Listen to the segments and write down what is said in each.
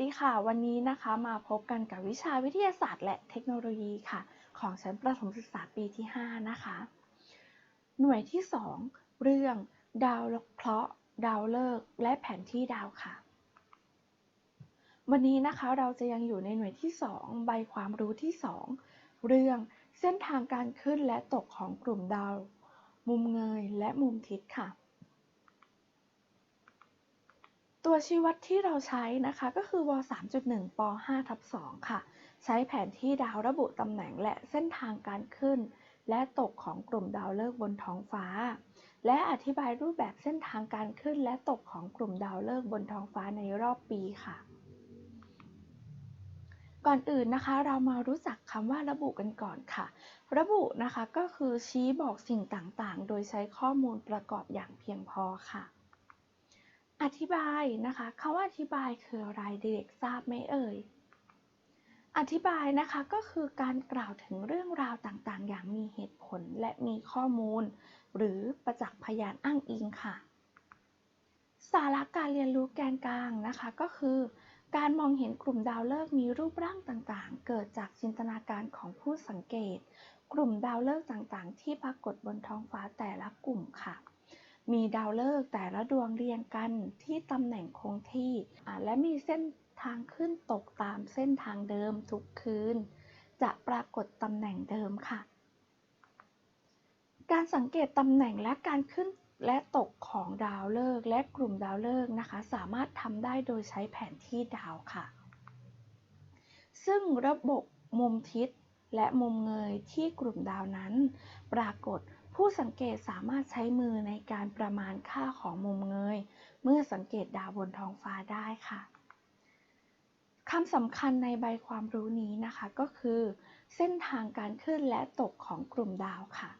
ดีค่ะ วันนี้นะคะมาพบกันกับวิชาวิทยาศาสตร์และเทคโนโลยีค่ะ ของชั้นประถมศึกษาปีที่ 5 นะคะ หน่วยที่ 2 เรื่อง ดาวเคราะห์ดาวฤกษ์และแผนที่ดาวค่ะ วันนี้นะคะเราจะยังอยู่ในหน่วยที่ 2 ใบความรู้ที่ 2 เรื่องเส้นทางการขึ้นและตกของกลุ่มดาว มุมเงยและมุมทิศค่ะ ตัวชี้วัดที่เราใช้นะคะก็คือว3.1ป5ทับ2ค่ะ ใช้แผนที่ดาวระบุตำแหน่งและเส้นทางการขึ้น และตกของกลุ่มดาวฤกษ์บนท้องฟ้า และอธิบายรูปแบบเส้นทางการขึ้น และตกของกลุ่มดาวฤกษ์บนท้องฟ้าในรอบปีค่ะ ก่อนอื่นนะคะเรามารู้จักคำว่าระบุกันก่อนค่ะ ระบุนะคะก็คือชี้บอกสิ่งต่างๆ โดยใช้ข้อมูลประกอบอย่างเพียงพอค่ะ อธิบายนะคะคำว่าอธิบายคืออะไรเด็กทราบไหมเอ่ย อธิบายนะคะก็คือการกล่าวถึงเรื่องราวต่างๆ อย่างมีเหตุผลและมีข้อมูล หรือประจักษ์พยานอ้างอิงค่ะ สาระการเรียนรู้แกนกลางนะคะก็คือ การมองเห็นกลุ่มดาวฤกษ์มีรูปร่างต่างๆ เกิดจากจินตนาการของผู้สังเกต กลุ่มดาวฤกษ์ต่างๆ ที่ปรากฏบนท้องฟ้าแต่ละกลุ่มค่ะ มีดาวฤกษ์แต่ละดวงเรียงกันที่ตำแหน่งคงที่ และมีเส้นทางขึ้นตกตามเส้นทางเดิมทุกคืน จะปรากฏตำแหน่งเดิมค่ะ การสังเกตตำแหน่งและการขึ้นและตกของดาวฤกษ์และกลุ่มดาวฤกษ์นะคะ สามารถทำได้โดยใช้แผนที่ดาวค่ะ ซึ่งระบบมุมทิศและมุมเงยที่กลุ่มดาวนั้น ปรากฏ ผู้สังเกตสามารถใช้มือในการประมาณค่าของมุมเงย เมื่อสังเกตดาวบนท้องฟ้าได้ค่ะคำสำคัญในใบความรู้นี้นะคะก็คือ เส้นทางการขึ้นและตกของกลุ่มดาวค่ะ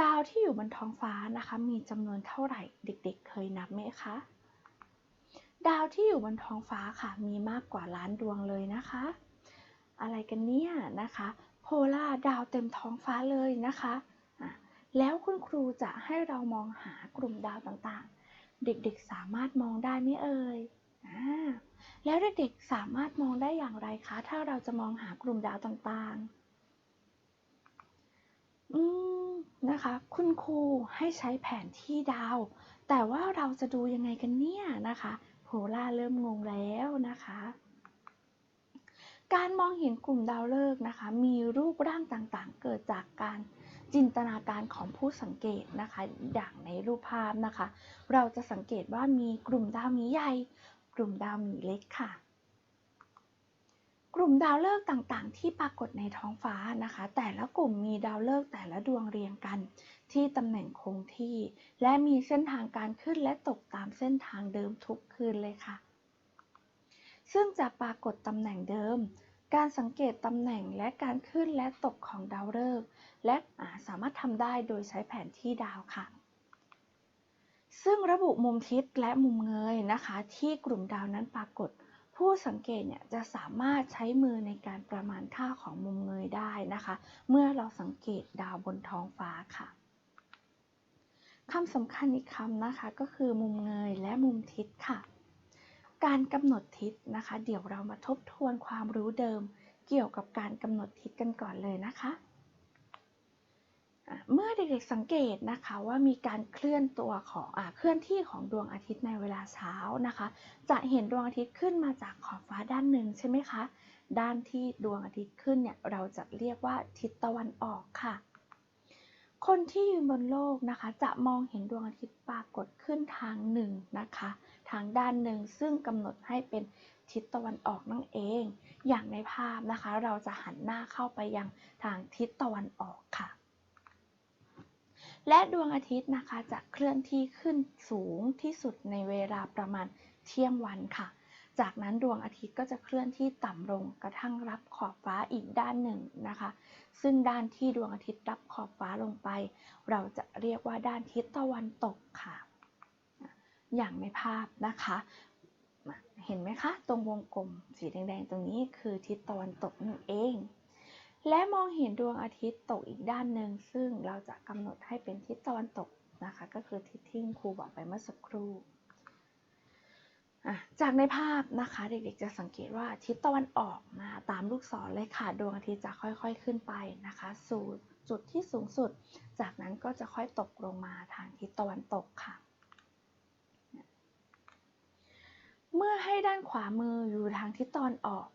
ดาวที่อยู่บนท้องฟ้านะคะ มีจำนวนเท่าไหร่เด็กๆ เคยนับไหมคะ ดาวที่อยู่บนท้องฟ้าค่ะ มีมากกว่าล้านดวงเลยนะคะ อะไรกันเนี่ยนะคะ โพล่าดาวเต็มท้องฟ้าเลยนะคะะ แล้วคุณครูจะให้เรามองหากลุ่มดาวต่างๆ เด็กๆสามารถมองได้ไหมเอ่ยแล้วเด็กๆสามารถมองได้อย่างไรคะ ถ้าเราจะมองหากลุ่มดาวต่างๆ อืมนะคะ คุณครูให้ใช้แผนที่ดาว แต่ว่าเราจะดูยังไงกันเนี่ยนะคะโพล่าเริ่มงงแล้วนะคะ การมองเห็นกลุ่มดาวฤกษ์นะคะ มีรูปร่างต่างๆ เกิดจากการ จินตนาการของผู้สังเกตนะคะอย่างในรูปภาพนะคะ เราจะสังเกตว่ามีกลุ่มดาวมีใหญ่ กลุ่มดาวมีเล็กค่ะ กลุ่มดาวฤกษ์ต่างๆ ที่ปรากฏในท้องฟ้านะคะ แต่ละกลุ่มมีดาวฤกษ์แต่ละดวงเรียงกัน ที่ตำแหน่งคงที่ และมีเส้นทางการขึ้นและตกตามเส้นทางเดิมทุกคืนเลยค่ะ ซึ่งจะปรากฏตำแหน่งเดิม การสังเกตตำแหน่งและการขึ้นและตกของดาวฤกษ์และสามารถทำได้โดยใช้แผนที่ดาวค่ะ ซึ่งระบุมุมทิศและมุมเงยนะคะ ที่กลุ่มดาวนั้นปรากฏ ผู้สังเกตเนี่ยจะสามารถใช้มือในการประมาณค่าของมุมเงยได้นะคะ เมื่อเราสังเกตดาวบนท้องฟ้าค่ะคำสำคัญอีกคำนะคะก็คือมุมเงยและมุมทิศค่ะ การกำหนดทิศนะคะ เดี๋ยวเรามาทบทวนความรู้เดิม เกี่ยวกับการกำหนดทิศกันก่อนเลยนะคะ เมื่อเด็กๆสังเกตนะคะว่ามีการเคลื่อนตัวของอเคลื่อนที่ของดวงอาทิตย์ในเวลาเช้านะคะ จะเห็นดวงอาทิตย์ขึ้นมาจากขอบฟ้าด้านหนึ่งใช่ไหมคะ ด้านที่ดวงอาทิตย์ขึ้นเนี่ยเราจะเรียกว่าทิศตะวันออกค่ะคนที่ยืนบนโลกนะคะ จะมองเห็นดวงอาทิตย์ปรากฏขึ้นทางหนึ่งนะคะ ทางด้านหนึ่งซึ่งกำหนดให้เป็นทิศตะวันออกนั่นเอง อย่างในภาพนะคะ เราจะหันหน้าเข้าไปยังทางทิศตะวันออกค่ะ และดวงอาทิตย์นะคะจะเคลื่อนที่ขึ้นสูงที่สุดในเวลาประมาณเที่ยงวันค่ะ จากนั้นดวงอาทิตย์ก็จะเคลื่อนที่ต่ำลงกระทั่งรับขอบฟ้าอีกด้านหนึ่งนะคะ ซึ่งด้านที่ดวงอาทิตย์รับขอบฟ้าลงไป เราจะเรียกว่าด้านทิศตะวันตกค่ะ อย่างในภาพนะคะ เห็นไหมคะ ตรงวงกลมสีแดงๆ ตรงนี้คือทิศตะวันตกนั่นเอง และมองเห็นดวงอาทิตย์ตกอีกด้านหนึ่ง ซึ่งเราจะกำหนดให้เป็นทิศตะวันตกนะคะ ก็คือทิศที่ครูบอกไปเมื่อสักครู่จากในภาพนะคะเด็กๆจะสังเกตว่าทิศตะวันออกมาตามลูกศรเลยค่ะดวงอาทิตย์จะค่อยๆขึ้นไปนะคะ สู่จุดที่สูงสุด จากนั้นก็จะค่อยตกลงมาทางทิศตะวันตกค่ะ เมื่อให้ด้านขวามืออยู่ทางทิศตะวันออก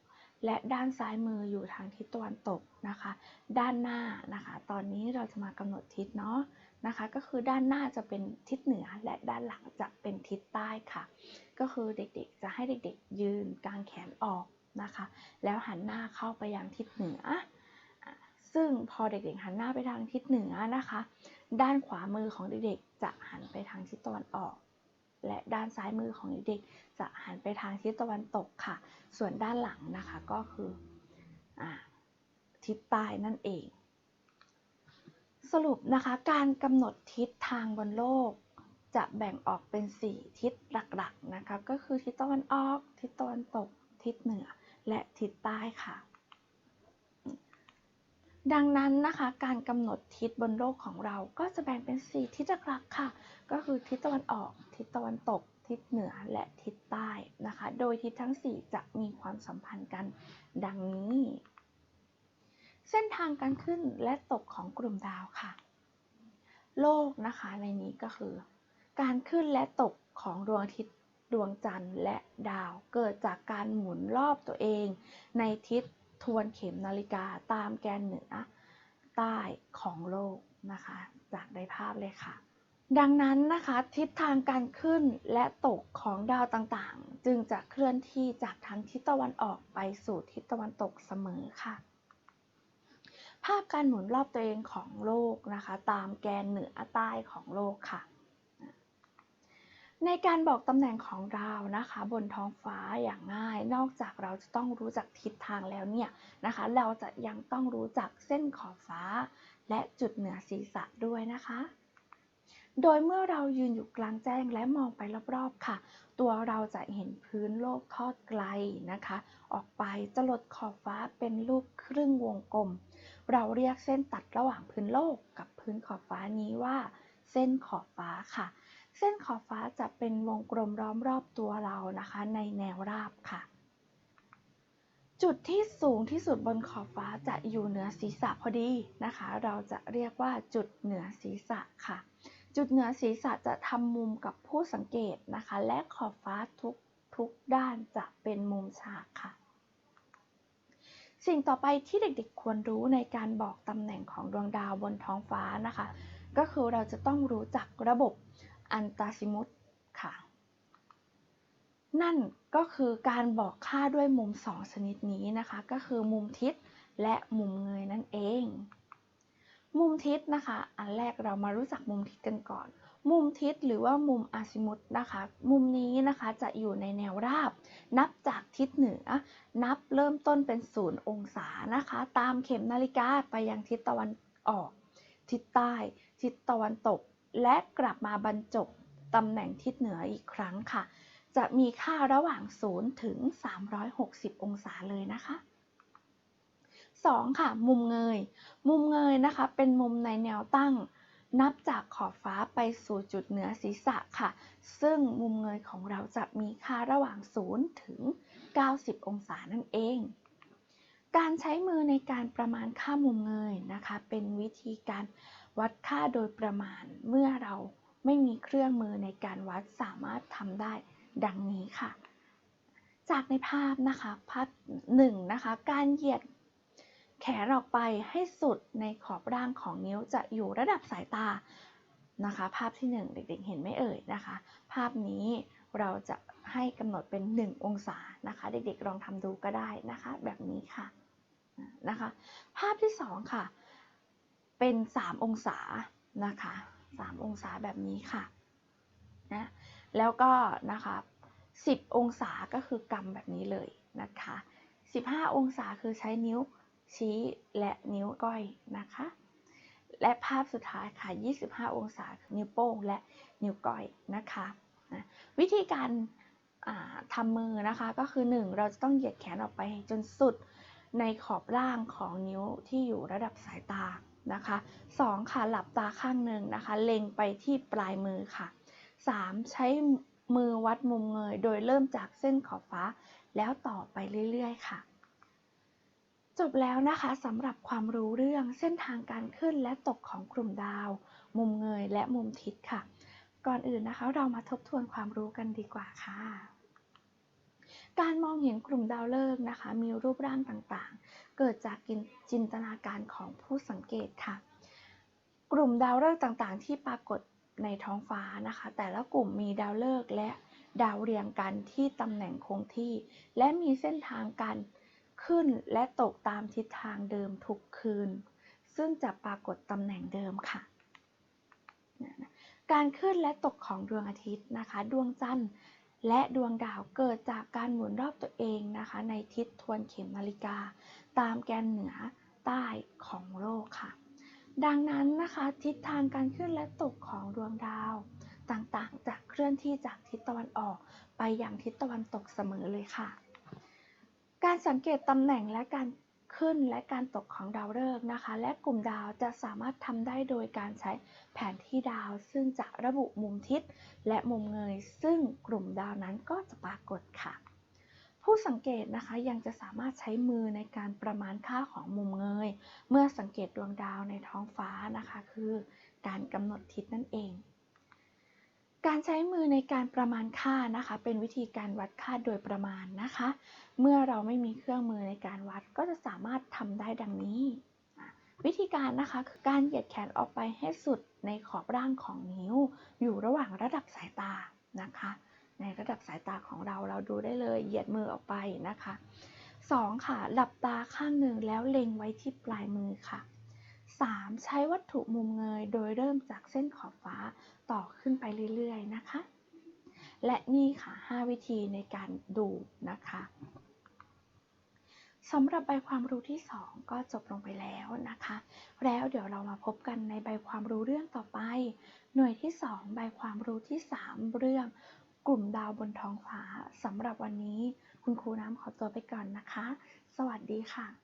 และด้านซ้ายมืออยู่ทางทิศตะวันตกนะคะ ด้านหน้านะคะ ตอนนี้เราจะมากำหนดทิศเนาะนะคะ ก็คือด้านหน้าจะเป็นทิศเหนือและด้านหลังจะเป็นทิศใต้ค่ะ ก็คือเด็กๆจะให้เด็กๆ ยืนกางแขนออกนะคะ แล้วหันหน้าเข้าไปยังทิศเหนือ ซึ่งพอเด็กๆหันหน้าไปทางทิศเหนือนะคะ ด้านขวามือของเด็กๆจะหันไปทางทิศตะวันออก และด้านซ้ายมือของเด็กๆจะหันไปทางทิศตะวันตกค่ะ ส่วนด้านหลังนะคะก็คืออทิศใต้นั่นเอง สรุปนะคะการกำหนดทิศทางบนโลก จะแบ่งออกเป็น 4 ทิศหลักๆนะคะก็คือทิศตะวันออก ทิศตะวันตก ทิศเหนือ และทิศใต้ค่ะ ดังนั้นนะคะการกำหนดทิศบนโลกของเราก็จะแบ่งเป็น 4 ทิศหลักค่ะ ก็คือทิศตะวันออก ทิศตะวันตก ทิศเหนือและทิศใต้นะคะ โดยทิศทั้ง 4 จะมีความสัมพันธ์กัน ดังนี้ เส้นทางการขึ้นและตกของกลุ่มดาวค่ะ โลกนะคะในนี้ก็คือ การขึ้นและตกของดวงอาทิตย์ดวงจันทร์และดาวเกิดจากการหมุนรอบตัวเองในทิศ ทวนเข็มนาฬิกาตามแกนเหนือใต้ของโลกนะคะ จากในภาพเลยค่ะ ดังนั้นนะคะทิศทางการขึ้นและตกของดาวต่างๆ จึงจะเคลื่อนที่จากทางทิศตะวันออกไปสู่ทิศตะวันตกเสมอค่ะ ภาพการหมุนรอบตัวเองของโลกนะคะ ตามแกนเหนือใต้ของโลกค่ะ ในการบอกตำแหน่งของดาวนะคะบนท้องฟ้าอย่างง่าย นอกจากเราจะต้องรู้จักทิศทางแล้วเนี่ยนะคะ เราจะยังต้องรู้จักเส้นขอบฟ้า และจุดเหนือศีรษะด้วยนะคะ โดยเมื่อเรายืนอยู่กลางแจ้งและมองไปรอบๆค่ะ ตัวเราจะเห็นพื้นโลกทอดไกลนะคะ ออกไปจะลดขอบฟ้าเป็นรูปครึ่งวงกลม เราเรียกเส้นตัดระหว่างพื้นโลกกับพื้นขอบฟ้านี้ว่า เส้นขอบฟ้าค่ะ เส้นขอบฟ้าจะเป็นวงกลมล้อมรอบตัวเรานะคะ ในแนวราบค่ะ จุดที่สูงที่สุดบนขอบฟ้าจะอยู่เหนือศีรษะพอดีนะคะ เราจะเรียกว่าจุดเหนือศีรษะค่ะ จุดเหนือศีรษะจะทำมุมกับผู้สังเกตนะคะ และขอบฟ้าทุกทุกด้านจะเป็นมุมฉากค่ะ สิ่งต่อไปที่เด็กๆควรรู้ในการบอกตำแหน่งของดวงดาวบนท้องฟ้านะคะ ก็คือเราจะต้องรู้จักระบบ อันตาซิมุสค่ะ นั่นก็คือการบอกค่าด้วยมุมสองชนิดนี้นะคะ ก็คือมุมทิศและมุมเงยนั่นเอง มุมทิศนะคะ อันแรกเรามารู้จักมุมทิศกันก่อน มุมทิศหรือว่ามุมอาซิมุตนะคะ มุมนี้นะคะจะอยู่ในแนวราบ นับจากทิศเหนือ นับเริ่มต้นเป็นศูนย์องศานะคะ ตามเข็มนาฬิกาไปยังทิศตะวันออก ทิศใต้ ทิศตะวันตก และกลับมาบรรจบตำแหน่งทิศเหนืออีกครั้งค่ะ จะมีค่าระหว่าง 0 ถึง 360 องศาเลยนะคะ 2. ค่ะ มุมเงย มุมเงยนะคะ เป็นมุมในแนวตั้ง นับจากขอบฟ้าไปสู่จุดเหนือศีรษะค่ะ ซึ่งมุมเงยของเราจะมีค่าระหว่าง 0 ถึง 90 องศานั่นเอง การใช้มือในการประมาณค่ามุมเงยนะคะ เป็นวิธีการวัดค่าโดยประมาณ เมื่อเราไม่มีเครื่องมือในการวัดสามารถทำได้ดังนี้ค่ะ จากในภาพนะคะภาพหนึ่งนะคะ การเหยียดแขนออกไปให้สุดในขอบร่างของนิ้วจะอยู่ระดับสายตานะคะ ภาพที่ 1 เด็กๆ เห็นไหมเอ่ยนะคะ ภาพนี้เราจะให้กำหนดเป็น 1 องศานะคะ เด็กๆ ลองทำดูก็ได้นะคะ แบบนี้ค่ะ นะคะ ภาพที่ 2 ค่ะ เป็น 3 องศานะคะ3องศาแบบนี้ค่ะนะแล้วก็นะคะ10 องศาก็คือกำแบบนี้เลยนะคะ15 องศาคือใช้นิ้วชี้และนิ้วก้อยนะคะ และภาพสุดท้ายค่ะ 25 องศาคือนิ้วโป้งและนิ้วก้อยนะคะนะวิธีการทำมือนะคะก็คือ 1 เราจะต้องเหยียดแขนออกไปจนสุด ในขอบล่างของนิ้วที่อยู่ระดับสายตานะคะ2ค่ะหลับตาข้างหนึ่งนะคะ เล็งไปที่ปลายมือค่ะ 3. ใช้มือวัดมุมเงย โดยเริ่มจากเส้นขอบฟ้า แล้วต่อไปเรื่อยๆค่ะ จบแล้วนะคะสำหรับความรู้เรื่องเส้นทางการขึ้นและตกของกลุ่มดาว มุมเงยและมุมทิศค่ะ ก่อนอื่นนะคะเรามาทบทวนความรู้กันดีกว่าค่ะ การมองเห็นกลุ่มดาวฤกษ์นะคะ มีรูปร่างต่างๆ เกิดจากจินตนาการของผู้สังเกตค่ะ กลุ่มดาวฤกษ์ต่างๆ ที่ปรากฏในท้องฟ้านะคะ แต่ละกลุ่มมีดาวฤกษ์และดาวเรียงกันที่ตำแหน่งคงที่ และมีเส้นทางการขึ้นและตกตามทิศทางเดิมทุกคืน ซึ่งจะปรากฏตำแหน่งเดิมค่ะ การขึ้นและตกของดวงอาทิตย์นะคะ ดวงจันทร์ และดวงดาวเกิดจากการหมุนรอบตัวเองนะคะ ในทิศทวนเข็มนาฬิกา ตามแกนเหนือใต้ของโลกค่ะ ดังนั้นนะคะทิศทางการขึ้นและตกของดวงดาวต่างๆ จะเคลื่อนที่จากทิศตะวันออกไปอย่างทิศตะวันตกเสมอเลยค่ะ การสังเกตตำแหน่งและการ ขึ้นและการตกของดาวฤกษ์นะคะ และกลุ่มดาวจะสามารถทำได้โดยการใช้แผนที่ดาวซึ่งจะระบุมุมทิศและมุมเงย ซึ่งกลุ่มดาวนั้นก็จะปรากฏค่ะ ผู้สังเกตนะคะยังจะสามารถใช้มือในการประมาณค่าของมุมเงย เมื่อสังเกตดวงดาวในท้องฟ้านะคะ คือการกำหนดทิศนั่นเอง การใช้มือในการประมาณค่านะคะ เป็นวิธีการวัดค่าโดยประมาณนะคะ เมื่อเราไม่มีเครื่องมือในการวัดก็จะสามารถทำได้ดังนี้ วิธีการนะคะคือการเหยียดแขนออกไปให้สุดในขอบร่างของนิ้ว อยู่ระหว่างระดับสายตานะคะ ในระดับสายตาของเราเราดูได้เลยเหยียดมือออกไปนะคะ 2. ค่ะหลับตาข้างหนึ่งแล้วเล็งไว้ที่ปลายมือค่ะ 3. ใช้วัตถุมุมเงยโดยเริ่มจากเส้นขอบฟ้า ต่อขึ้นไปเรื่อยๆนะคะ และนี่ค่ะ 5 วิธีในการดูนะคะสำหรับใบความรู้ที่ 2 ก็จบลงไปแล้วนะคะ แล้วเดี๋ยวเรามาพบกันในใบความรู้เรื่องต่อไป หน่วยที่ 2 ใบความรู้ที่ 3 เรื่องกลุ่มดาวบนท้องฟ้าสำหรับวันนี้ คุณครูน้ำขอตัวไปก่อนนะคะ สวัสดีค่ะ